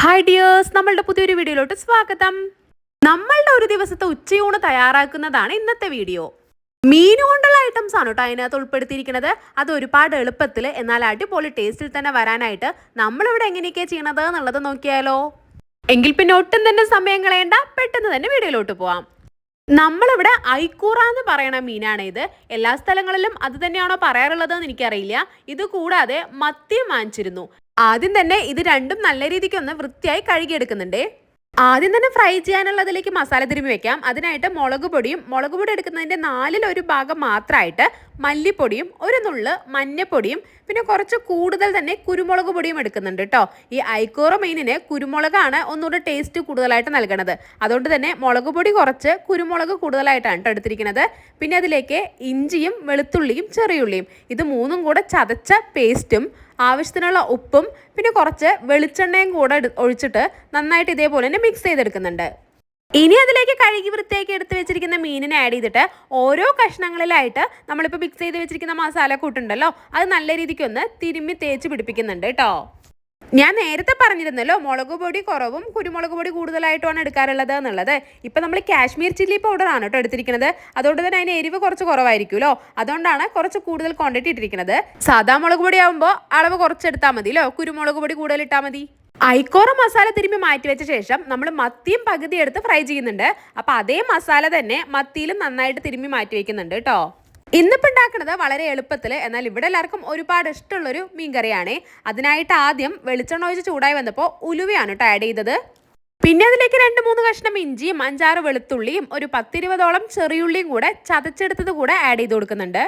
Hi dears നമ്മളുടെ പുതിയൊരു വീഡിയോയിലോട്ട് സ്വാഗതം. നമ്മളുടെ ഒരു ദിവസത്തെ ഉച്ചയൂണ് തയ്യാറാക്കുന്നതാണ് ഇന്നത്തെ വീഡിയോ. മീൻ കൊണ്ടുള്ള ഐറ്റംസ് ആണ് കേട്ടോ അതിനകത്ത് ഉൾപ്പെടുത്തിയിരിക്കുന്നത്. അത് ഒരുപാട് എളുപ്പത്തിൽ എന്നാൽ അടിപൊളി ടേസ്റ്റിൽ തന്നെ വരാനായിട്ട് നമ്മളിവിടെ എങ്ങനെയൊക്കെയാണ് ചെയ്യണത് എന്നുള്ളത് നോക്കിയാലോ. എങ്കിൽ പിന്നെ ഒട്ടും തന്നെ സമയം കളയേണ്ട. പെട്ടെന്ന് തന്നെ വീഡിയോയിലോട്ട് പോവാം. നമ്മളിവിടെ ഐക്കൂറ എന്ന് പറയണ മീനാണ് ഇത്. എല്ലാ സ്ഥലങ്ങളിലും അത് തന്നെയാണോ പറയാറുള്ളത് എന്ന് എനിക്കറിയില്ല. ഇത് കൂടാതെ മത്തിയും വാങ്ങിച്ചിരുന്നു. ആദ്യം തന്നെ ഇത് രണ്ടും നല്ല രീതിക്ക് ഒന്ന് വൃത്തിയായി കഴുകിയെടുക്കുന്നുണ്ട്. ആദ്യം തന്നെ ഫ്രൈ ചെയ്യാനുള്ളതിലേക്ക് മസാല തിരുമ്മി വെക്കാം. അതിനായിട്ട് മുളക് പൊടിയും മുളക് പൊടി എടുക്കുന്നതിന്റെ നാലിൽ ഒരു ഭാഗം മാത്രമായിട്ട് മല്ലിപ്പൊടിയും ഒരു നുള്ള് മഞ്ഞപ്പൊടിയും പിന്നെ കുറച്ച് കൂടുതൽ തന്നെ കുരുമുളക് പൊടിയും എടുക്കുന്നുണ്ട് കേട്ടോ ഈ ഐക്കോറ മീനിന് കുരുമുളകാണ് ഒന്നുകൂടെ ടേസ്റ്റ് കൂടുതലായിട്ട് നൽകണത്. അതുകൊണ്ട് തന്നെ മുളക് പൊടി കുറച്ച് കുരുമുളക് കൂടുതലായിട്ടാണ് കേട്ടോ എടുത്തിരിക്കുന്നത്. പിന്നെ അതിലേക്ക് ഇഞ്ചിയും വെളുത്തുള്ളിയും ചെറിയുള്ളിയും ഇത് മൂന്നും കൂടെ ചതച്ച പേസ്റ്റും ആവശ്യത്തിനുള്ള ഉപ്പും പിന്നെ കുറച്ച് വെളിച്ചെണ്ണയും കൂടെ ഒഴിച്ചിട്ട് നന്നായിട്ട് ഇതേപോലെ തന്നെ മിക്സ് ചെയ്തെടുക്കുന്നുണ്ട്. ഇനി അതിലേക്ക് കഴുകി വൃത്തിയാക്കി എടുത്ത് വെച്ചിരിക്കുന്ന മീനിനെ ആഡ് ചെയ്തിട്ട് ഓരോ കഷ്ണങ്ങളിലായിട്ട് നമ്മളിപ്പോൾ മിക്സ് ചെയ്ത് വെച്ചിരിക്കുന്ന മസാല കൂട്ടുണ്ടല്ലോ അത് നല്ല രീതിക്ക് ഒന്ന് തിരുമ്മി തേച്ച് പിടിപ്പിക്കുന്നുണ്ട് കേട്ടോ. ഞാൻ നേരത്തെ പറഞ്ഞിരുന്നല്ലോ മുളക് പൊടി കുറവും കുരുമുളക് പൊടി കൂടുതലായിട്ടുമാണ് എടുക്കാറുള്ളത് എന്നുള്ളത്. ഇപ്പം നമ്മൾ കാശ്മീർ ചില്ലി പൗഡർ ആണ് കേട്ടോ എടുത്തിരിക്കുന്നത്. അതുകൊണ്ട് തന്നെ അതിന് എരിവ് കുറച്ച് കുറവായിരിക്കുമല്ലോ. അതുകൊണ്ടാണ് കുറച്ച് കൂടുതൽ ക്വാണ്ടിറ്റി ഇട്ടിരിക്കുന്നത്. സാധാ മുളക് പൊടി ആകുമ്പോൾ അളവ് കുറച്ചെടുത്താൽ മതിയല്ലോ. കുരുമുളക് പൊടി കൂടുതൽ ഇട്ടാൽ മതി. ഐക്കോറ മസാല തിരുമ്പി മാറ്റി വെച്ച ശേഷം നമ്മൾ മത്തിയും പകുതി എടുത്ത് ഫ്രൈ ചെയ്യുന്നുണ്ട്. അപ്പോൾ അതേ മസാല തന്നെ മത്തിയിലും നന്നായിട്ട് തിരുമ്പി മാറ്റി വെക്കുന്നുണ്ട് കേട്ടോ ഇന്നിപ്പോൾ ഉണ്ടാക്കുന്നത് വളരെ എളുപ്പത്തിൽ എന്നാൽ ഇവിടെ എല്ലാവർക്കും ഒരുപാട് ഇഷ്ടമുള്ളൊരു മീൻകറിയാണ്. അതിനായിട്ട് ആദ്യം വെളിച്ചെണ്ണ ഒഴിച്ച് ചൂടായി വന്നപ്പോൾ ഉലുവയാണ് കേട്ടോ ആഡ് ചെയ്തത്. പിന്നെ അതിലേക്ക് രണ്ട് മൂന്ന് കഷ്ണം ഇഞ്ചിയും അഞ്ചാറ് വെളുത്തുള്ളിയും ഒരു പത്തിരുപതോളം ചെറിയുള്ളിയും കൂടെ ചതച്ചെടുത്തത് കൂടെ ആഡ് ചെയ്ത് കൊടുക്കുന്നുണ്ട്.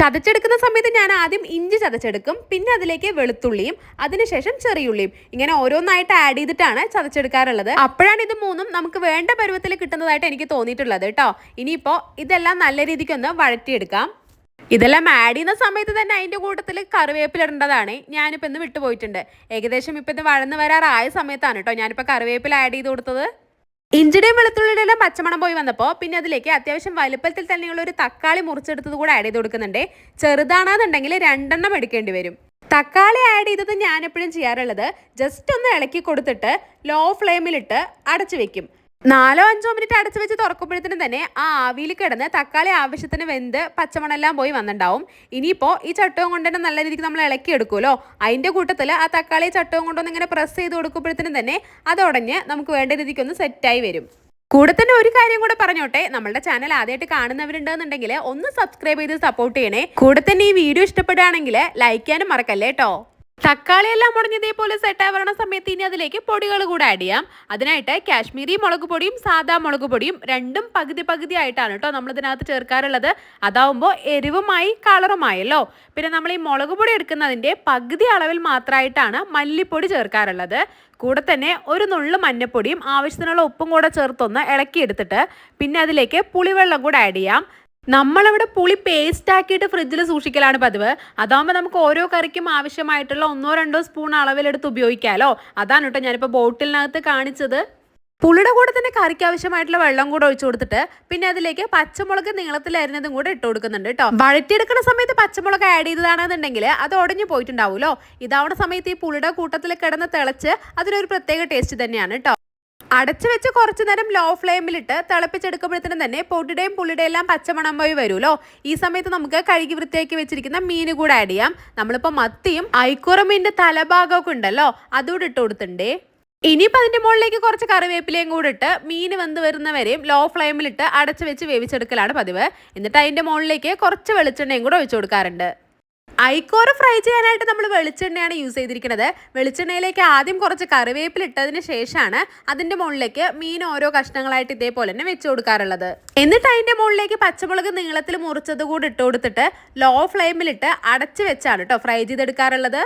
ചതച്ചെടുക്കുന്ന സമയത്ത് ഞാൻ ആദ്യം ഇഞ്ചി ചതച്ചെടുക്കും. പിന്നെ അതിലേക്ക് വെളുത്തുള്ളിയും അതിനുശേഷം ചെറിയുള്ളിയും. ഇങ്ങനെ ഓരോന്നായിട്ട് ആഡ് ചെയ്തിട്ടാണ് ചതച്ചെടുക്കാറുള്ളത്. അപ്പോഴാണ് ഇത് മൂന്നും നമുക്ക് വേണ്ട പരുവത്തിൽ കിട്ടുന്നതായിട്ട് എനിക്ക് തോന്നിയിട്ടുള്ളത് കേട്ടോ. ഇനിയിപ്പോൾ ഇതെല്ലാം നല്ല രീതിക്കൊന്ന് വഴറ്റിയെടുക്കാം. ഇതെല്ലാം ആഡ് ചെയ്യുന്ന സമയത്ത് തന്നെ അതിന്റെ കൂട്ടത്തിൽ കറിവേപ്പില ഇടേണ്ടതാണ്. ഞാനിപ്പോൾ ഇന്ന് വിട്ടുപോയിട്ടുണ്ട്. ഏകദേശം ഇപ്പോൾ ഇത് വഴന്ന് വരാറായ സമയത്താണ് കേട്ടോ ഞാനിപ്പോൾ കറിവേപ്പില ആഡ് ചെയ്ത് കൊടുത്തത്. ഇഞ്ചിയുടെയും വെളുത്തുള്ളിയുടെ പച്ചമണം പോയി വന്നപ്പോൾ പിന്നെ അതിലേക്ക് അത്യാവശ്യം വലുപ്പത്തിൽ തന്നെയുള്ള ഒരു തക്കാളി മുറിച്ചെടുത്തത് കൂടെ ആഡ് ചെയ്ത് കൊടുക്കുന്നുണ്ട്. ചെറുതാണെന്നുണ്ടെങ്കിൽ രണ്ടെണ്ണം എടുക്കേണ്ടി വരും. തക്കാളി ആഡ് ചെയ്തത് ഞാൻ എപ്പോഴും ചെയ്യാറുള്ളത് ജസ്റ്റ് ഒന്ന് ഇളക്കി കൊടുത്തിട്ട് ലോ ഫ്ലെയിമിലിട്ട് അടച്ചു വെക്കും. നാലോ അഞ്ചോ മിനിറ്റ് അടച്ചു വെച്ച് തുറക്കുമ്പോഴത്തേനും തന്നെ ആ ആവിയിൽ കിടന്ന് തക്കാളി ആവശ്യത്തിന് വെന്ത് പച്ചമണെല്ലാം പോയി വന്നിട്ടുണ്ടാവും ഇനിയിപ്പോൾ ഈ ചട്ടവും കൊണ്ട് തന്നെ നല്ല രീതിക്ക് നമ്മൾ ഇളക്കി എടുക്കുമല്ലോ. അതിന്റെ കൂട്ടത്തിൽ ആ തക്കാളി ചട്ടവും കൊണ്ടൊന്ന് ഇങ്ങനെ പ്രസ് ചെയ്ത് കൊടുക്കുമ്പോഴത്തേനും തന്നെ അത് ഉടഞ്ഞ് നമുക്ക് വേണ്ട രീതിക്ക് ഒന്ന് സെറ്റായി വരും. കൂടെ തന്നെ ഒരു കാര്യം കൂടെ പറഞ്ഞോട്ടെ. നമ്മുടെ ചാനൽ ആദ്യമായിട്ട് കാണുന്നവരുണ്ടെന്നുണ്ടെങ്കിൽ ഒന്ന് സബ്സ്ക്രൈബ് ചെയ്ത് സപ്പോർട്ട് ചെയ്യണേ. കൂടെ തന്നെ ഈ വീഡിയോ ഇഷ്ടപ്പെടുകയാണെങ്കിൽ ലൈക്ക് ചെയ്യാനും മറക്കല്ലേ കേട്ടോ തക്കാളി എല്ലാം മുടഞ്ഞതേപോലെ സെറ്റായി വരണ സമയത്ത് ഇനി അതിലേക്ക് പൊടികൾ കൂടെ ആഡ് ചെയ്യാം. അതിനായിട്ട് കാശ്മീരി മുളക് പൊടിയും സാദാ മുളക് പൊടിയും രണ്ടും പകുതി പകുതി ആയിട്ടാണ് കേട്ടോ നമ്മൾ ഇതിനകത്ത് ചേർക്കാറുള്ളത്. അതാവുമ്പോൾ എരിവുമായി കളറുമായല്ലോ. പിന്നെ നമ്മൾ ഈ മുളക് പൊടി എടുക്കുന്നതിന്റെ പകുതി അളവിൽ മാത്രമായിട്ടാണ് മല്ലിപ്പൊടി ചേർക്കാറുള്ളത്. കൂടെ തന്നെ ഒരു നുള്ളു മഞ്ഞപ്പൊടിയും ആവശ്യത്തിനുള്ള ഉപ്പും കൂടെ ചേർത്തൊന്ന് ഇളക്കിയെടുത്തിട്ട് പിന്നെ അതിലേക്ക് പുളിവെള്ളം കൂടെ ആഡ് ചെയ്യാം. നമ്മളിവിടെ പുളി പേസ്റ്റ് ആക്കിയിട്ട് ഫ്രിഡ്ജിൽ സൂക്ഷിക്കലാണ് പതിവ്. അതാകുമ്പോൾ നമുക്ക് ഓരോ കറിക്കും ആവശ്യമായിട്ടുള്ള ഒന്നോ രണ്ടോ സ്പൂൺ അളവിലെടുത്ത് ഉപയോഗിക്കാമല്ലോ അതാണ് കേട്ടോ ഞാനിപ്പോൾ ബോട്ടിലിനകത്ത് കാണിച്ചത്. പുളിയുടെ കൂടെ തന്നെ കറിക്ക് ആവശ്യമായിട്ടുള്ള വെള്ളം കൂടെ ഒഴിച്ചു കൊടുത്തിട്ട് പിന്നെ അതിലേക്ക് പച്ചമുളക് നീളത്തിൽ അരിഞ്ഞതും കൂടെ ഇട്ട് കൊടുക്കുന്നുണ്ട് കേട്ടോ വഴറ്റിയെടുക്കുന്ന സമയത്ത് പച്ചമുളക് ആഡ് ചെയ്തതാണെന്നുണ്ടെങ്കിൽ അത് ഉടഞ്ഞു പോയിട്ടുണ്ടാവുമല്ലോ ഇതാവുന്ന സമയത്ത് ഈ പുളിയുടെ കൂട്ടത്തിൽ കിടന്ന് തിളച്ച് അതിനൊരു പ്രത്യേക ടേസ്റ്റ് തന്നെയാണ് കേട്ടോ അടച്ചു വെച്ച് കുറച്ചു നേരം ലോ ഫ്ലെയിമിലിട്ട് തിളപ്പിച്ചെടുക്കുമ്പോഴത്തേനും തന്നെ പൊടിയുടെയും പുളിയുടെയും എല്ലാം പച്ചമണം പോയി വരുമല്ലോ. ഈ സമയത്ത് നമുക്ക് കഴുകി വൃത്തിയാക്കി വെച്ചിരിക്കുന്ന മീൻ കൂടെ ആഡ് ചെയ്യാം. നമ്മളിപ്പോൾ മത്തിയും ഐക്കുറ മീനിന്റെ തലഭാഗമൊക്കെ ഉണ്ടല്ലോ അതുകൂടെ ഇട്ട് കൊടുത്തിട്ടുണ്ടേ. ഇനിയിപ്പോൾ അതിന്റെ മുകളിലേക്ക് കുറച്ച് കറിവേപ്പിലയും കൂടെ ഇട്ട് മീൻ വന്ന് വരുന്നവരെയും ലോ ഫ്ലെയിമിലിട്ട് അടച്ചു വെച്ച് വേവിച്ചെടുക്കലാണ് പതിവ്. എന്നിട്ട് അതിന്റെ മുകളിലേക്ക് കുറച്ച് വെളിച്ചെണ്ണയും കൂടെ ഒഴിച്ചു കൊടുക്കാറുണ്ട്. ഐക്കോറ് ഫ്രൈ ചെയ്യാനായിട്ട് നമ്മൾ വെളിച്ചെണ്ണയാണ് യൂസ് ചെയ്തിരിക്കുന്നത്. വെളിച്ചെണ്ണയിലേക്ക് ആദ്യം കുറച്ച് കറിവേപ്പില ഇട്ടതിന് ശേഷമാണ് അതിന്റെ മുകളിലേക്ക് മീൻ ഓരോ കഷ്ണങ്ങളായിട്ട് ഇതേപോലെ തന്നെ വെച്ച് കൊടുക്കാറുള്ളത്. എന്നിട്ട് അതിന്റെ മുകളിലേക്ക് പച്ചമുളക് നീളത്തിൽ മുറിച്ചത് കൂടി ഇട്ട് കൊടുത്തിട്ട് ലോ ഫ്ലെയിമിലിട്ട് അടച്ച് വെച്ചാണ് കേട്ടോ ഫ്രൈ ചെയ്തെടുക്കാറുള്ളത്.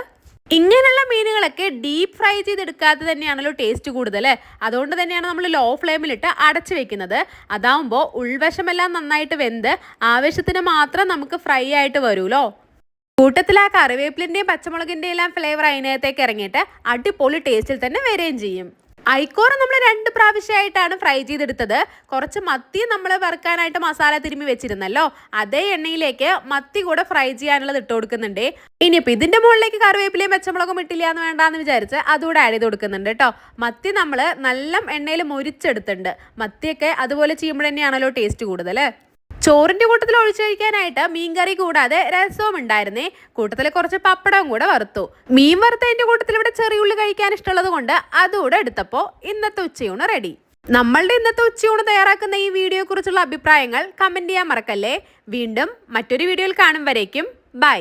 ഇങ്ങനെയുള്ള മീനുകളൊക്കെ ഡീപ്പ് ഫ്രൈ ചെയ്തെടുക്കാതെ തന്നെയാണല്ലോ ടേസ്റ്റ് കൂടുതൽ അതുകൊണ്ട് തന്നെയാണ് നമ്മൾ ലോ ഫ്ലെയിമിലിട്ട് അടച്ച് വെക്കുന്നത്. അതാവുമ്പോൾ ഉൾവശമെല്ലാം നന്നായിട്ട് വെന്ത് ആവശ്യത്തിന് മാത്രം നമുക്ക് ഫ്രൈ ആയിട്ട് വരുമല്ലോ. കൂട്ടത്തിൽ ആ കറിവേപ്പിലിന്റെയും പച്ചമുളകിന്റെ എല്ലാം ഫ്ലേവർ അതിനകത്തേക്ക് ഇറങ്ങിയിട്ട് അടിപൊളി ടേസ്റ്റിൽ തന്നെ വരികയും ചെയ്യും. ഐക്കോറ നമ്മൾ രണ്ട് പ്രാവശ്യമായിട്ടാണ് ഫ്രൈ ചെയ്തെടുത്തത്. കുറച്ച് മത്തി നമ്മൾ വറുക്കാനായിട്ട് മസാല തിരുമ്മി വെച്ചിരുന്നല്ലോ. അതേ എണ്ണയിലേക്ക് മത്തി കൂടെ ഫ്രൈ ചെയ്യാനുള്ളത് ഇട്ട് കൊടുക്കുന്നുണ്ട്. ഇനിയിപ്പോൾ ഇതിന്റെ മുകളിലേക്ക് കറിവേപ്പിലയും പച്ചമുളകും ഇട്ടില്ല എന്ന് വേണ്ടാന്ന് വിചാരിച്ച് അതുകൂടെ ആഡ് ചെയ്ത് കൊടുക്കുന്നുണ്ട് കേട്ടോ മത്തി നമ്മൾ നല്ല എണ്ണയിൽ മുരിച്ചെടുത്തിട്ടുണ്ട്. മത്തിയൊക്കെ അതുപോലെ ചെയ്യുമ്പോൾ തന്നെയാണല്ലോ ടേസ്റ്റ് കൂടുതൽ ചോറിന്റെ കൂട്ടത്തിൽ ഒഴിച്ചു കഴിക്കാനായിട്ട് മീൻകറി കൂടാതെ രസവും ഉണ്ടായിരുന്നേ. കൂട്ടത്തിൽ കുറച്ച് പപ്പടവും കൂടെ വറുത്തു. മീൻ വറുത്തതിന്റെ കൂട്ടത്തിൽ ഇവിടെ ചെറിയുള്ളി കഴിക്കാൻ ഇഷ്ടമുള്ളത് കൊണ്ട് അതുകൂടെ എടുത്തപ്പോൾ ഇന്നത്തെ ഉച്ചയൂണ് റെഡി നമ്മളുടെ ഇന്നത്തെ ഉച്ചയൂണ് തയ്യാറാക്കുന്ന ഈ വീഡിയോയെക്കുറിച്ചുള്ള അഭിപ്രായങ്ങൾ കമന്റ് ചെയ്യാൻ മറക്കല്ലേ. വീണ്ടും മറ്റൊരു വീഡിയോയിൽ കാണും വരേക്കും. ബൈ